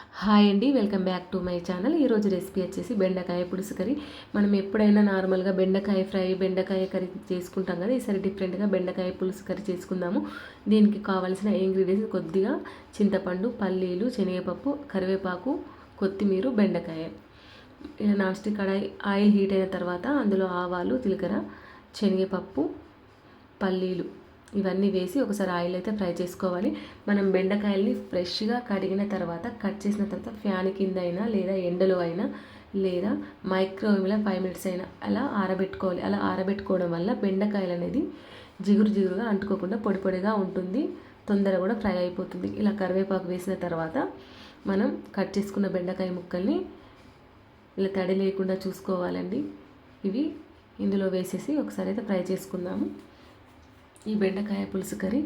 Hi అండి welcome back to my channel. ఈరోజు recipe వచ్చేసి బెండకాయ పులుసు కర్రీ. మనం ఎప్పుడైనా నార్మల్గా బెండకాయ ఫ్రై బెండకాయ కర్రీ చేసుకుంటాం కదా ఈసారి డిఫరెంట్గా బెండకాయ పులుసు కర్రీ చేసుకుందాము. దీనికి కావాల్సిన ఇంగ్రీడియంట్స్ కొద్దిగా చింతపండు పల్లీలు శనగపప్పు కరివేపాకు కొత్తిమీర బెండకాయ. నాస్టిక్ నాన్ స్టిక్ కడాయి ఆయిల్ హీట్ అయిన తర్వాత అందులో ఆవాలు జీలకర్ర శనగపప్పు పల్లీలు ఇవన్నీ వేసి ఒకసారి ఆయిల్ అయితే ఫ్రై చేసుకోవాలి. మనం బెండకాయల్ని ఫ్రెష్గా కడిగిన తర్వాత కట్ చేసిన తర్వాత ఫ్యాన్ కింద అయినా లేదా ఎండలో అయినా లేదా మైక్రోవేవ్లో ఫైవ్ మినిట్స్ అయినా అలా ఆరబెట్టుకోవాలి. అలా ఆరబెట్టుకోవడం వల్ల బెండకాయలు అనేది జిగురు జిగురుగా అంటుకోకుండా పొడి పొడిగా ఉంటుంది. తొందర కూడా ఫ్రై అయిపోతుంది. ఇలా కరివేపాకు వేసిన తర్వాత మనం కట్ చేసుకున్న బెండకాయ ముక్కల్ని ఇలా తడి లేకుండా చూసుకోవాలండి. ఇవి ఇందులో వేసేసి ఒకసారి అయితే ఫ్రై చేసుకుందాము. ఈ బెండకాయ పులుసు కర్రీ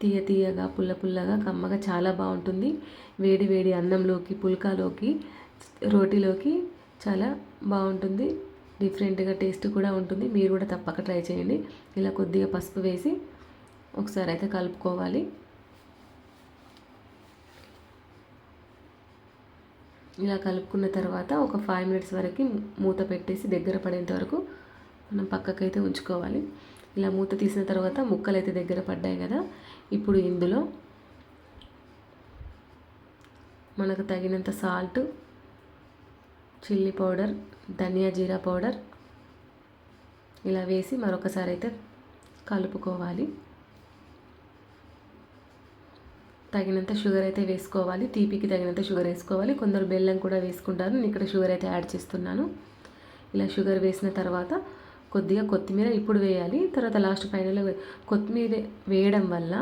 తీయ తీయగా పుల్ల పుల్లగా కమ్మగా చాలా బాగుంటుంది. వేడి వేడి అన్నంలోకి పుల్కాలోకి రోటీలోకి చాలా బాగుంటుంది. డిఫరెంట్గా టేస్ట్ కూడా ఉంటుంది. మీరు కూడా తప్పక ట్రై చేయండి. ఇలా కొద్దిగా పసుపు వేసి ఒకసారి అయితే కలుపుకోవాలి. ఇలా కలుపుకున్న తర్వాత ఒక ఫైవ్ మినిట్స్ వరకు మూత పెట్టేసి దగ్గర పడేంత వరకు మనం పక్కకైతే ఉంచుకోవాలి. ఇలా మూత తీసిన తర్వాత ముక్కలు అయితే దగ్గర పడ్డాయి కదా ఇప్పుడు ఇందులో మనకు తగినంత సాల్ట్ చిల్లీ పౌడర్ ధనియా జీరా పౌడర్ ఇలా వేసి మరొకసారి అయితే కలుపుకోవాలి. తగినంత షుగర్ అయితే వేసుకోవాలి తీపికి తగినంత షుగర్ వేసుకోవాలి. కొందరు బెల్లం కూడా వేసుకుంటారు నేను ఇక్కడ షుగర్ అయితే యాడ్ చేస్తున్నాను. ఇలా షుగర్ వేసిన తర్వాత కొద్దిగా కొత్తిమీర ఇప్పుడు వేయాలి. తర్వాత లాస్ట్ ఫైనల్లో కొత్తిమీర వేయడం వల్ల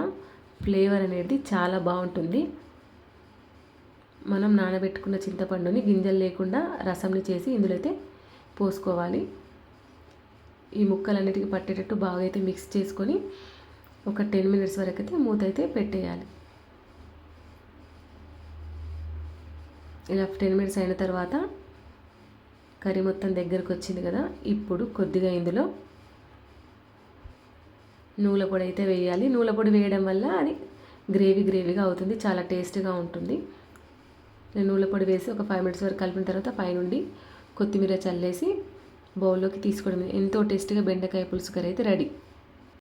ఫ్లేవర్ అనేది చాలా బాగుంటుంది. మనం నానబెట్టుకున్న చింతపండుని గింజలు లేకుండా రసంని చేసి ఇందులో అయితే పోసుకోవాలి. ఈ ముక్కలన్నిటికీ పట్టేటట్టు బాగా అయితే మిక్స్ చేసుకొని ఒక టెన్ మినిట్స్ వరకు అయితే మూత అయితే పెట్టేయాలి. ఇలా టెన్ మినిట్స్ అయిన తర్వాత కర్రీ మొత్తం దగ్గరకు వచ్చింది కదా ఇప్పుడు కొద్దిగా ఇందులో నూనె పొడి అయితే వేయాలి. నూనె పొడి వేయడం వల్ల అది గ్రేవీ గ్రేవీగా అవుతుంది చాలా టేస్ట్గా ఉంటుంది. నేను నూనె పొడి వేసి ఒక ఫైవ్ మినిట్స్ వరకు కలిపిన తర్వాత పైనుండి కొత్తిమీర చల్లేసి బౌల్లోకి తీసుకోవడం. ఎంతో టేస్ట్గా బెండకాయ పులుసు కర్రీ అయితే రెడీ.